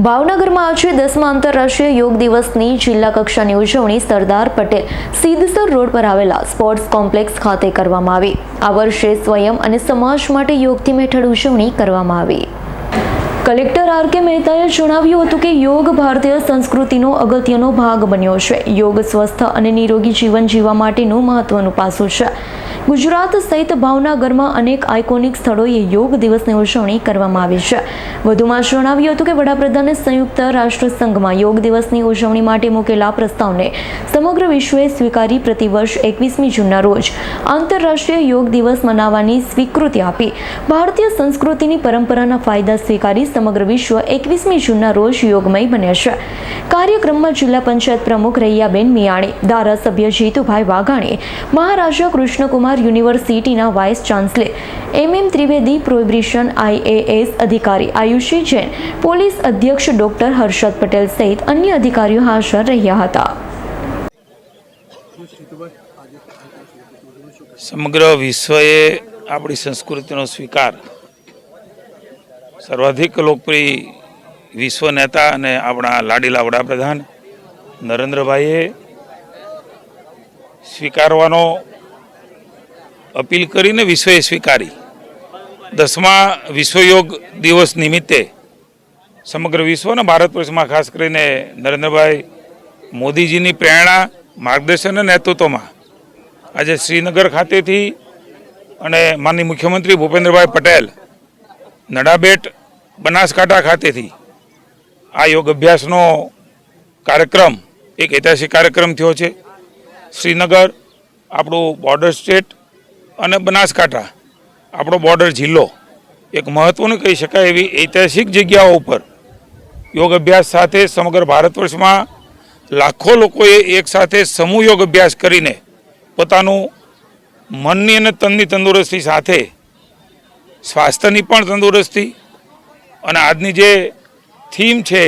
ભાવનગરમાં આજે દસમા આંતરરાષ્ટ્રીય યોગ દિવસની જિલ્લા કક્ષાની ઉજવણી સરદાર પટેલ સિદ્ધસર રોડ પર આવેલા સ્પોર્ટ્સ કોમ્પ્લેક્સ ખાતે કરવામાં આવી. આ વર્ષે સ્વયં અને સમાજ માટે યોગથી મેઠળ ઉજવણી કરવામાં આવી. કલેક્ટર આર કે મહેતાએ જણાવ્યું હતું કે યોગ ભારતીય સંસ્કૃતિનો અગત્યનો ભાગ બન્યો છે. યોગ સ્વસ્થ અને નિરોગી જીવન જીવવા માટેનું મહત્વનું પાસું છે. ગુજરાત સહિત ભાવનગરમાં અનેક આઇકોનિક સ્થળોએ યોગ દિવસની ઉજવણી કરવામાં આવી છે. વધુમાં જણાવ્યું હતું કે વડાપ્રધાને સંયુક્ત રાષ્ટ્ર સંઘમાં યોગ દિવસની ઉજવણી માટે મૂકેલા પ્રસ્તાવને સમગ્ર વિશ્વએ સ્વીકારી પ્રતિવર્ષ એકવીસમી જૂનના રોજ આંતરરાષ્ટ્રીય યોગ દિવસ મનાવવાની સ્વીકૃતિ આપી. ભારતીય સંસ્કૃતિની પરંપરાના ફાયદા સ્વીકારી સમગ્ર વિશ્વ એકવીસમી જૂનના રોજ યોગમય બન્યા છે. કાર્યક્રમમાં જિલ્લા પંચાયત પ્રમુખ રૈયાબેન મિયાણી, ધારાસભ્ય જીતુભાઈ વાઘાણી, મહારાજા કૃષ્ણકુમાર યુનિવર્સિટીના vice chancellor M M Trivedi prohibition IAS અધિકારી આયુષી જૈન, પોલીસ અધ્યક્ષ ડોક્ટર હર્ષદ પટેલ સહિત અન્ય અધિકારીઓ હાજર રહ્યા હતા. સમગ્ર વિશ્વએ આપણી સંસ્કૃતિનો સ્વીકાર. સર્વાધિક લોકપ્રિય વિશ્વ નેતા અને આપણા લાડીલા વડાપ્રધાન નરેન્દ્રભાઈએ સ્વીકારવાનો અપીલ કરીને વિશ્વએ સ્વીકારી. દસમા વિશ્વ યોગ દિવસ નિમિત્તે સમગ્ર વિશ્વ અને ભારત વર્ષમાં ખાસ કરીને નરેન્દ્રભાઈ મોદીજીની પ્રેરણા, માર્ગદર્શન અને નેતૃત્વમાં આજે શ્રીનગર ખાતેથી અને માનની મુખ્યમંત્રી ભૂપેન્દ્રભાઈ પટેલ નડાબેટ બનાસકાંઠા ખાતેથી આ યોગ અભ્યાસનો કાર્યક્રમ, એક ઐતિહાસિક કાર્યક્રમ થયો છે. શ્રીનગર, આપણું બોર્ડર સ્ટેટ અને બનાસકાંઠા, આપણો બોર્ડર જિલ્લો, એક મહત્ત્વનું કહી શકાય એવી ઐતિહાસિક જગ્યાઓ ઉપર યોગ અભ્યાસ સાથે સમગ્ર ભારત વર્ષમાં લાખો લોકોએ એક સાથે સમૂહ યોગ અભ્યાસ કરીને પોતાનું મનની અને તનની તંદુરસ્તી સાથે સ્વાસ્થ્યની પણ તંદુરસ્તી અને આજની જે થીમ છે,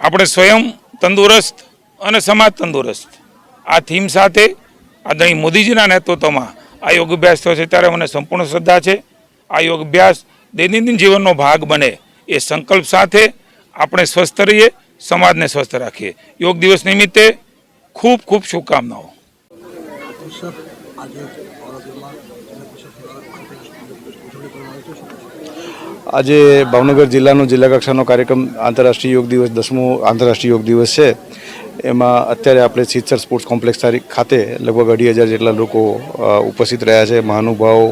આપણે સ્વયં તંદુરસ્ત અને સમાજ તંદુરસ્ત, આ થીમ સાથે આદરણીય મોદીજીના નેતૃત્વમાં આ યોગ અભ્યાસ થયો છે. ત્યારે મને સંપૂર્ણ શ્રદ્ધા છે. આ યોગ અભ્યાસ દૈનંદિન જીવનનો ભાગ બને એ સંકલ્પ સાથે આપણે સ્વસ્થ રહીએ, સમાજને સ્વસ્થ રાખીએ. યોગ દિવસ નિમિત્તે ખૂબ ખૂબ શુભકામનાઓ. આજે ભાવનગર જિલ્લાનો જિલ્લા કક્ષાનો કાર્યક્રમ આંતરરાષ્ટ્રીય યોગ દિવસ, દસમો આંતરરાષ્ટ્રીય યોગ દિવસ છે. એમાં અત્યારે આપણે સિત્સર સ્પોર્ટ્સ કોમ્પ્લેક્સ ખાતે લગભગ અઢી હજાર જેટલા લોકો ઉપસ્થિત રહ્યા છે. મહાનુભાવો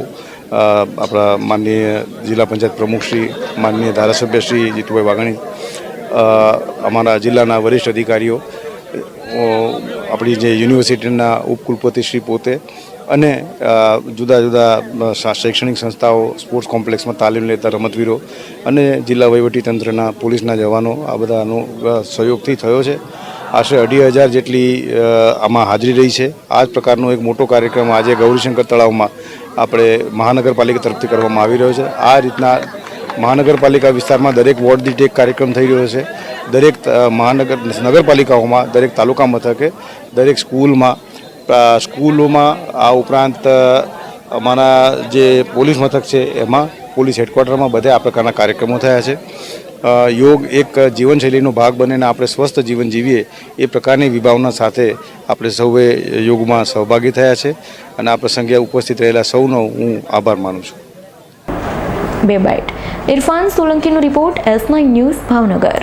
આપણા માનનીય જિલ્લા પંચાયત પ્રમુખશ્રી માનનીય ધારાસભ્ય શ્રી જીતુભાઈ વાઘાણી અમારા જિલ્લાના વરિષ્ઠ અધિકારીઓ આપણી જે યુનિવર્સિટીના ઉપકુલપતિ શ્રી પોતે અને જુદા જુદા શૈક્ષણિક સંસ્થાઓ, સ્પોર્ટ્સ કોમ્પ્લેક્સમાં તાલીમ લેતા રમતવીરો અને જિલ્લા વહીવટીતંત્રના પોલીસના જવાનો આ બધાનો સહયોગથી થયો છે. આશરે અઢી હજાર જેટલી આમાં હાજરી રહી છે. આ જ પ્રકારનો એક મોટો કાર્યક્રમ આજે ગૌરીશંકર તળાવમાં આપણે મહાનગરપાલિકા તરફથી કરવામાં આવી રહ્યો છે. આ રીતના મહાનગરપાલિકા વિસ્તારમાં દરેક વોર્ડ દીઠ એક કાર્યક્રમ થઈ રહ્યો છે. દરેક મહાનગર, નગરપાલિકાઓમાં, દરેક તાલુકા મથકે, દરેક સ્કૂલમાં સ્કૂલોમાં આ ઉપરાંત અમારા જે પોલીસ મથક છે, એમાં પોલીસ હેડક્વાર્ટરમાં બધે આ પ્રકારના કાર્યક્રમો થયા છે. યોગ એક જીવનશૈલીનો ભાગ બને અને આપણે સ્વસ્થ જીવન જીવીએ એ પ્રકારની વિભાવના સાથે આપણે સૌએ યોગમાં સહભાગી થયા છે અને આ પ્રસંગે ઉપસ્થિત રહેલા સૌનો હું આભાર માનું છું. બે byte. Irfan સોલંકીનો report S nine news Bhavnagar.